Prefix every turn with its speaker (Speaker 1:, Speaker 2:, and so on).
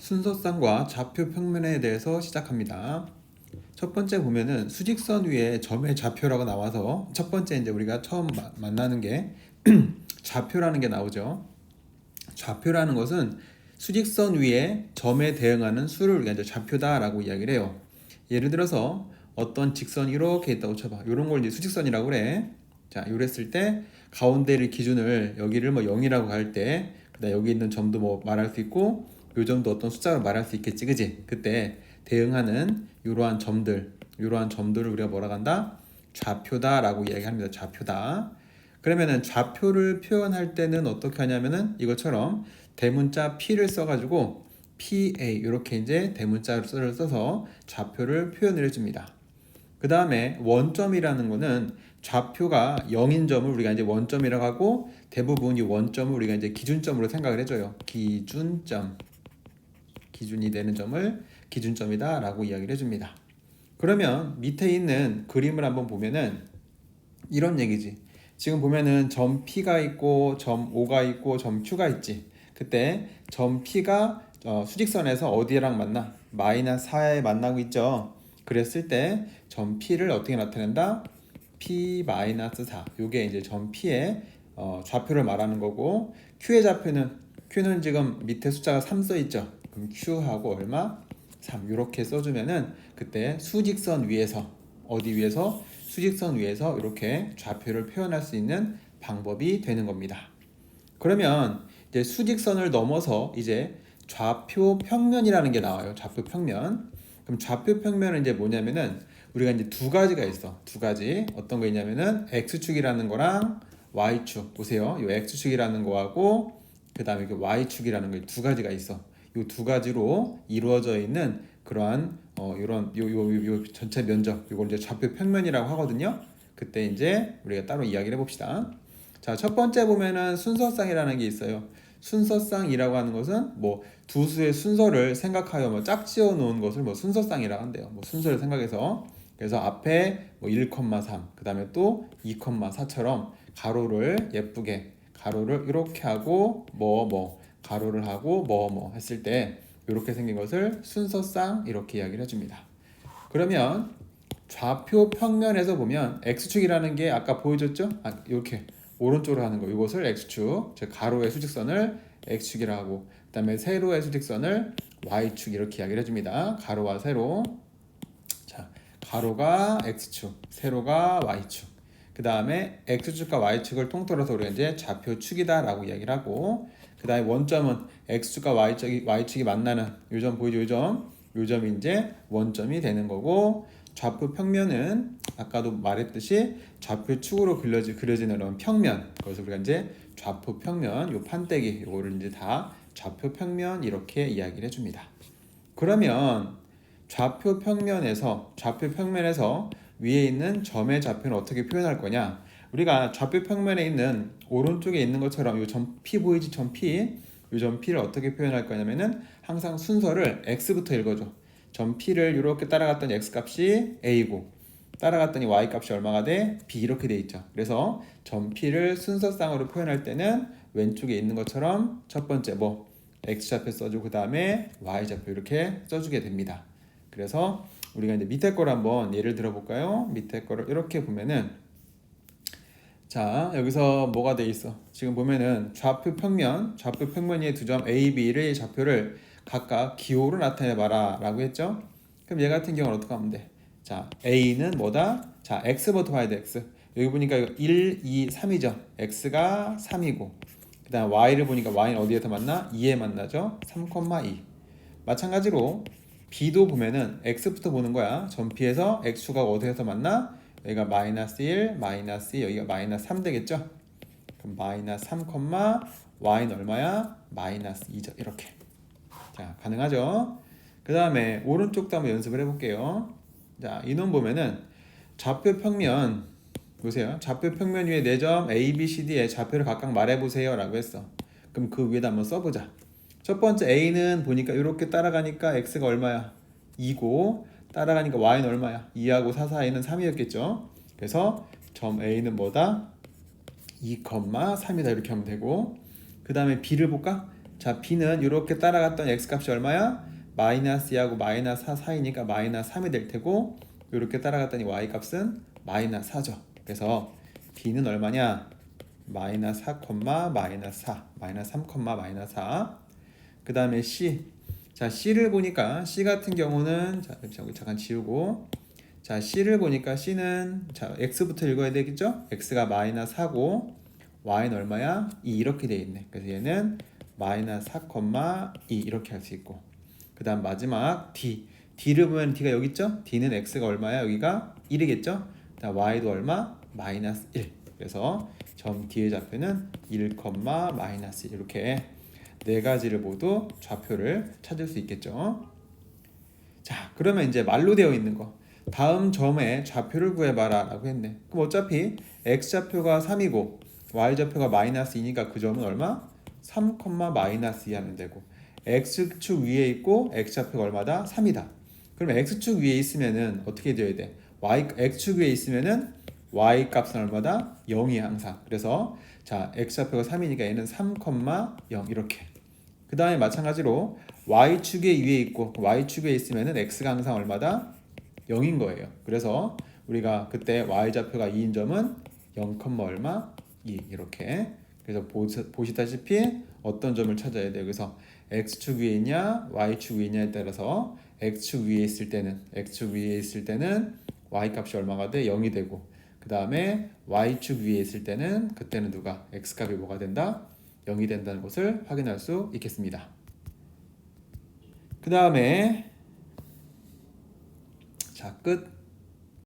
Speaker 1: 순서쌍과 좌표 평면에 대해서 시작합니다. 첫 번째 보면은 수직선 위에 점의 좌표라고 나와서 첫 번째 이제 우리가 처음 마- 만나는 게 좌표라는 게 나오죠. 좌표라는 것은 수직선 위에 점에 대응하는 수를 이제 좌표다라고 이야기를 해요. 예를 들어서 어떤 직선이 이렇게 있다고 쳐봐. 이런 걸 이제 수직선이라고 그래. 자, 이랬을 때 가운데를 기준을 여기를 뭐 0이라고 할 때, 여기 있는 점도 뭐 말할 수 있고, 요 점도 어떤 숫자로 말할 수 있겠지, 그지? 그때 대응하는 이러한 점들, 이러한 점들을 우리가 뭐라 한다? 좌표다 라고 이야기합니다. 좌표다. 그러면은 좌표를 표현할 때는 어떻게 하냐면은 이것처럼 대문자 P를 써가지고 PA 이렇게 이제 대문자를 써서 좌표를 표현을 해줍니다. 그 다음에 원점이라는 거는 좌표가 0인 점을 우리가 이제 원점이라고 하고 대부분 이 원점을 우리가 이제 기준점으로 생각을 해줘요. 기준점. 기준이 되는 점을 기준점이다 라고 이야기를 해줍니다. 그러면 밑에 있는 그림을 한번 보면은 이런 얘기지. 지금 보면은 점 P가 있고 점 O가 있고 점 Q가 있지. 그때 점 P가 어, 수직선에서 어디랑 만나? 마이너스 4에 만나고 있죠. 그랬을 때 점 P를 어떻게 나타낸다? P 마이너스 4. 요게 이제 점 P의 어, 좌표를 말하는 거고 Q의 좌표는 Q는 지금 밑에 숫자가 3 써 있죠. 그럼 Q하고 얼마? 3 이렇게 써주면은 그때 수직선 위에서 어디 위에서 수직선 위에서 이렇게 좌표를 표현할 수 있는 방법이 되는 겁니다. 그러면 이제 수직선을 넘어서 이제 좌표 평면이라는 게 나와요. 좌표 평면. 그럼 좌표 평면은 이제 뭐냐면은 우리가 이제 두 가지가 있어. 두 가지. 어떤 거 있냐면은 x축이라는 거랑 y축. 보세요. 이 x축이라는 거하고 그다음에 그 y축이라는 거 두 가지가 있어. 이 두 가지로 이루어져 있는 그러한 어 이런 요요 요 전체 면적 이걸 이제 좌표 평면이라고 하거든요. 그때 이제 우리가 따로 이야기를 해봅시다. 자, 첫 번째 보면은 순서쌍이라는 게 있어요. 순서쌍이라고 하는 것은 뭐 두 수의 순서를 생각하여 뭐 짝지어 놓은 것을 뭐 순서쌍이라고 한대요. 뭐 순서를 생각해서 그래서 앞에 뭐 1,3, 그 다음에 또 2,4처럼 가로를 예쁘게 가로를 이렇게 하고 뭐뭐 가로를 하고 뭐뭐 했을 때 이렇게 생긴 것을 순서쌍 이렇게 이야기를 해줍니다. 그러면 좌표 평면에서 보면 x축이라는 게 아까 보여줬죠? 아, 이렇게 오른쪽으로 하는 거 이것을 x축, 즉 가로의 수직선을 x축이라 하고 그 다음에 세로의 수직선을 y축 이렇게 이야기를 해줍니다. 가로와 세로. 자, 가로가 x축, 세로가 y축. 그 다음에 x축과 y축을 통틀어서 우리가 이제 좌표축이다 라고 이야기를 하고 그 다음에 원점은 x축과 y축이, y축이 만나는 요점 보이죠? 요 점. 요 점이 이제 원점이 되는 거고 좌표 평면은 아까도 말했듯이 좌표 축으로 그려지, 그려지는 그런 평면 그것을 우리가 이제 좌표 평면 요 판때기 요거를 이제 다 좌표 평면 이렇게 이야기를 해줍니다. 그러면 좌표 평면에서 좌표 평면에서 위에 있는 점의 좌표는 어떻게 표현할 거냐? 우리가 좌표 평면에 있는 오른쪽에 있는 것처럼 이점 P 보이지 점 P 이점 P를 어떻게 표현할 거냐면은 항상 순서를 x부터 읽어줘. 점 P를 이렇게 따라갔더니 x 값이 a고 따라갔더니 y 값이 얼마가 돼? b 이렇게 돼 있죠. 그래서 점 P를 순서쌍으로 표현할 때는 왼쪽에 있는 것처럼 첫 번째 뭐 x 좌표 써주고 그 다음에 y 좌표 이렇게 써주게 됩니다. 그래서 우리가 이제 밑에 거를 한번 예를 들어 볼까요? 밑에 거를 이렇게 보면은 자 여기서 뭐가 돼 있어? 지금 보면은 좌표 평면, 좌표 평면 위에 두점 A, B를 좌표를 각각 기호로 나타내 봐라 라고 했죠? 그럼 얘 같은 경우는 어떻게 하면 돼? 자 A는 뭐다? 자 X부터 봐야 돼 X. 여기 보니까 이거 1, 2, 3이죠. X가 3이고 그 다음 Y를 보니까 Y는 어디에서 만나? 2에 만나죠. 3,2. 마찬가지로 B도 보면은 X부터 보는 거야. 점 P에서 X축가 어디에서 만나? 여기가 마이너스 1, 마이너스 2, 여기가 마이너스 3 되겠죠? 그럼 마이너스 3, Y는 얼마야? 마이너스 2죠. 이렇게. 자, 가능하죠? 그 다음에 오른쪽도 한번 연습을 해볼게요. 자, 이놈 보면은 좌표 평면 보세요. 좌표 평면 위에 4점 A, B, C, D의 좌표를 각각 말해보세요 라고 했어. 그럼 그 위에다 한번 써보자. 첫 번째 A는 보니까 이렇게 따라가니까 X가 얼마야? 2고 따라가니까 Y는 얼마야? 2하고 4 사이는 3이었겠죠. 그래서 점 A는 뭐다? 2,3이다 이렇게 하면 되고 그 다음에 B를 볼까? 자 b는 이렇게 따라갔던 x 값이 얼마야? 마이너스 2하고 마이너스 4 사이니까 마이너스 3이 될 테고 이렇게 따라갔더니 y 값은 마이너스 4죠. 그래서 b는 얼마냐? 마이너스 4, 마이너스 4, 마이너스 3, 마이너스 4. 그 다음에 c. 자 c를 보니까 c 같은 경우는 자 여기 잠깐 지우고 자 c를 보니까 c는 자 x부터 읽어야 되겠죠? x가 마이너스 4고 y는 얼마야? 2 이렇게 돼 있네. 그래서 얘는 마이너스 4, 2 이렇게 할 수 있고 그 다음 마지막 d d를 보면 d가 여기 있죠? d는 x가 얼마야? 여기가 1이겠죠? 자 y도 얼마? 마이너스 1 그래서 점 d의 좌표는 1, 마이너스 1 이렇게 네 가지를 모두 좌표를 찾을 수 있겠죠. 자, 그러면 이제 말로 되어 있는 거. 다음 점의 좌표를 구해봐라 라고 했네. 그럼 어차피 x 좌표가 3이고 y 좌표가 마이너스 2니까 그 점은 얼마? 3, 마이너스 2 하면 되고 x축 위에 있고 x 좌표가 얼마다? 3이다. 그러면 x축 위에 있으면은 어떻게 되어야 돼? y x축 위에 있으면은 y 값은 얼마다? 0이 항상. 그래서 자 x 좌표가 3이니까 얘는 3, 0 이렇게. 그 다음에 마찬가지로 y축에 위에 있고 y축에 있으면은 x가 항상 얼마다? 0인 거예요. 그래서 우리가 그때 y 좌표가 2인 점은 0, 얼마? 2 이렇게. 그래서 보시- 보시다시피 어떤 점을 찾아야 돼요. 그래서 x축 위에 있냐, y축 위에 있냐에 따라서 x축 위에 있을 때는 x축 위에 있을 때는 y 값이 얼마가 돼? 0이 되고 그 다음에 y축 위에 있을 때는 그때는 누가 x 값이 뭐가 된다? 0이 된다는 것을 확인할 수 있겠습니다. 그 다음에 자 끝.